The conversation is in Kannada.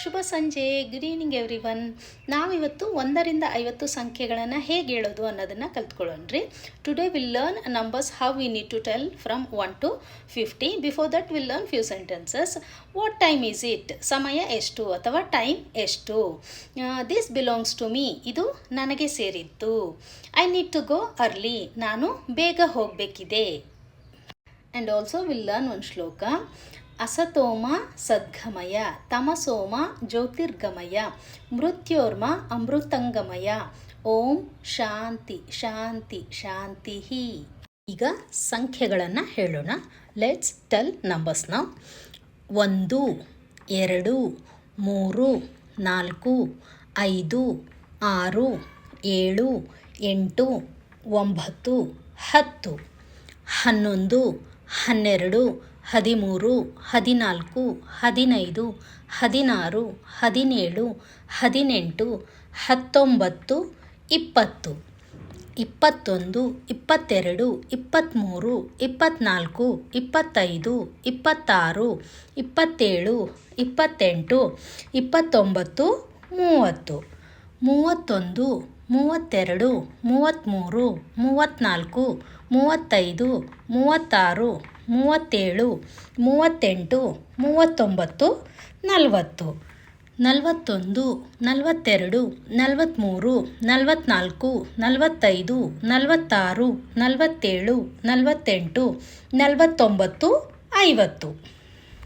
ಶುಭ ಸಂಜೆ ಗುಡ್ ಈವ್ನಿಂಗ್ ಎವ್ರಿ ಒನ್ ನಾವಿವತ್ತು ಒಂದರಿಂದ ಐವತ್ತು ಸಂಖ್ಯೆಗಳನ್ನು ಹೇಗೆ ಹೇಳೋದು ಅನ್ನೋದನ್ನು ಕಲ್ತ್ಕೊಳ್ಳೋಣ್ರಿ today will learn numbers how we need to tell from one to fifty before that will learn few sentences what time is it ಸಮಯ ಎಷ್ಟು ಅಥವಾ ಟೈಮ್ ಎಷ್ಟು? ದಿಸ್ ಬಿಲಾಂಗ್ಸ್ ಟು ಮೀ ಇದು ನನಗೆ ಸೇರಿದ್ದು. I need to go early ನಾನು ಬೇಗ ಹೋಗಬೇಕಿದೆ. And also will learn one ಶ್ಲೋಕ. ಅಸತೋಮ ಸದ್ಗಮಯ ತಮಸೋಮ ಜ್ಯೋತಿರ್ಗಮಯ, ಮೃತ್ಯೋರ್ಮ ಅಮೃತಂಗಮಯ. ಓಂ ಶಾಂತಿ ಶಾಂತಿ ಶಾಂತಿ ಈಗ ಸಂಖ್ಯೆಗಳನ್ನು ಹೇಳೋಣ. ಲೆಟ್ಸ್ ಟೆಲ್ ನಂಬರ್ಸ್ನ ಒಂದು, ಎರಡು, ಮೂರು, ನಾಲ್ಕು, ಐದು, ಆರು, ಏಳು, ಎಂಟು, ಒಂಬತ್ತು, ಹತ್ತು. ಹನ್ನೊಂದು, ಹನ್ನೆರಡು ಹದಿಮೂರು, ಹದಿನಾಲ್ಕು, ಹದಿನೈದು, ಹದಿನಾರು, ಹದಿನೇಳು, ಹದಿನೆಂಟು, ಹತ್ತೊಂಬತ್ತು, ಇಪ್ಪತ್ತು. ಇಪ್ಪತ್ತೊಂದು, ಇಪ್ಪತ್ತೆರಡು, ಇಪ್ಪತ್ತ್ಮೂರು, ಇಪ್ಪತ್ತ್ನಾಲ್ಕು, ಇಪ್ಪತ್ತೈದು, ಇಪ್ಪತ್ತಾರು, ಇಪ್ಪತ್ತೇಳು, ಇಪ್ಪತ್ತೆಂಟು, ಇಪ್ಪತ್ತೊಂಬತ್ತು, ಮೂವತ್ತು. ಮೂವತ್ತೊಂದು, ಮೂವತ್ತೆರಡು, ಮೂವತ್ತ್ಮೂರು, ಮೂವತ್ತ್ನಾಲ್ಕು, ಮೂವತ್ತೈದು, ಮೂವತ್ತಾರು ಮೂವತ್ತೇಳು ಮೂವತ್ತೆಂಟು ಮೂವತ್ತೊಂಬತ್ತು ನಲವತ್ತು ನಲವತ್ತೊಂದು ನಲವತ್ತೆರಡು ನಲವತ್ತ್ಮೂರು ನಲವತ್ತ್ನಾಲ್ಕು ನಲವತ್ತೈದು ನಲವತ್ತಾರು ನಲವತ್ತೇಳು ನಲವತ್ತೆಂಟು ನಲವತ್ತೊಂಬತ್ತು ಐವತ್ತು.